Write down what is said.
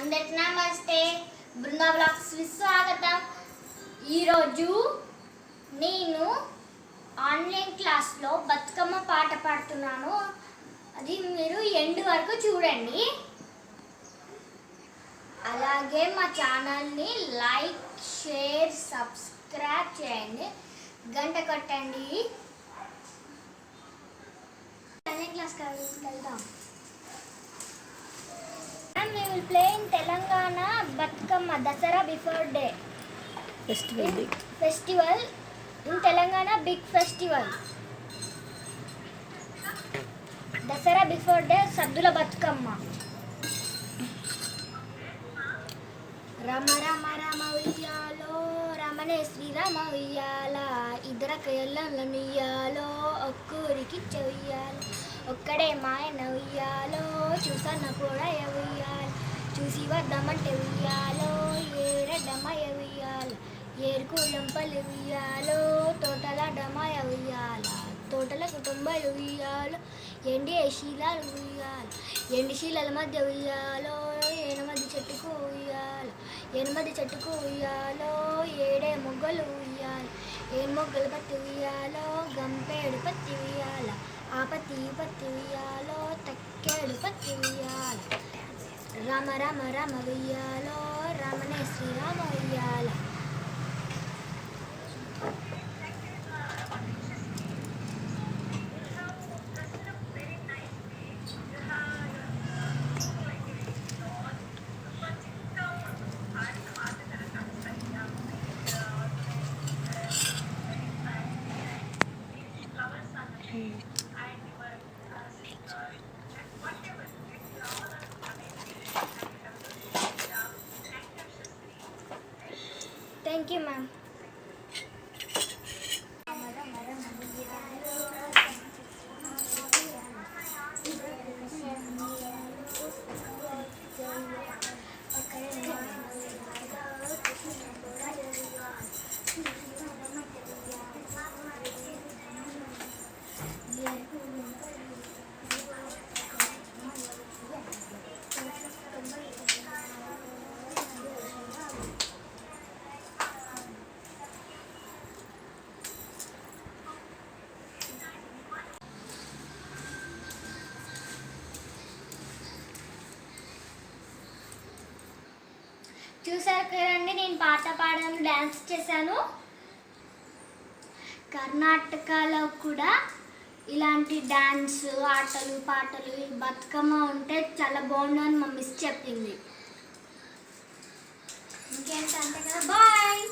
అందరికి నమస్తే. బృందా బ్లాగ్స్ స్వాగతం. ఈరోజు నేను ఆన్లైన్ క్లాస్లో బతుకమ్మ పాట పాడుతున్నాను. అది మీరు ఎండ్ వరకు చూడండి. అలాగే మా ఛానల్ని లైక్ షేర్ సబ్స్క్రైబ్ చేయండి. గంట కొట్టండి. ఆన్లైన్ క్లాస్కి వెళ్దాం. Will play in Telangana Batkama Dasara before day. Festival day Festival in Telangana big festival. Dasara before day Saddula Bathukamma Rama రమ రమ ఉయ్యాలో రమణే శ్రీరామ ఉయ్యాల ఇద్దర కయ్యల్లో ఒక్కూరికి చెయ్యాలి ఒక్కడే మాయన ఉయ్యాలో చూసన్న కూడా చూసి వద్దామంటే ఉయ్యాలో ఏరడ్డమయ ఉయ్యాల ఏరుకు లంపలు ఉయ్యాలో తోటల డమయ ఉయ్యాల తోటల కుటుంబాలు ఉయ్యాలో ఎండి శీలాలు ఉయ్యాల ఎండి శీలాల మధ్య ఉయ్యాలో ఎనిమిది చెట్టుకు ఉయ్యాల ఎనిమిది చెట్టుకు ఉయ్యాలో ఏడే మొగ్గలు ఉయ్యాల ఏ మొగ్గలు పత్తి ఉయ్యాలో గంపేడు పత్తి ఉయ్యాల ఆ పత్తి పత్తి ఉయ్యాలో తక్కేడు పత్తి ఉయ్యాల రామ రామ రామ వెయ్యాలో? రామనే శ్రీరామ ఉయ్యాల Thank you, ma'am. చూసారు కదండి నేను పాట పాడాను డ్యాన్స్ చేశాను. కర్ణాటకలో కూడా ఇలాంటి డ్యాన్స్ ఆటలు పాటలు బతుకమ్మ ఉంటే చాలా బాగుండు అని మా మిస్ చెప్పింది. ఇంకేంటంటే కదా బాయ్